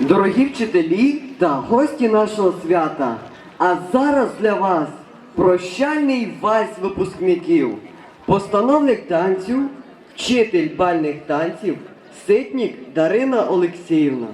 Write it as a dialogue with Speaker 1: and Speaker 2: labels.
Speaker 1: Дорогі вчителі та гості нашого свята, а зараз для вас прощальний вальс випускників, постановник танцю, вчитель бальних танців, ситник Дарина Олексіївна.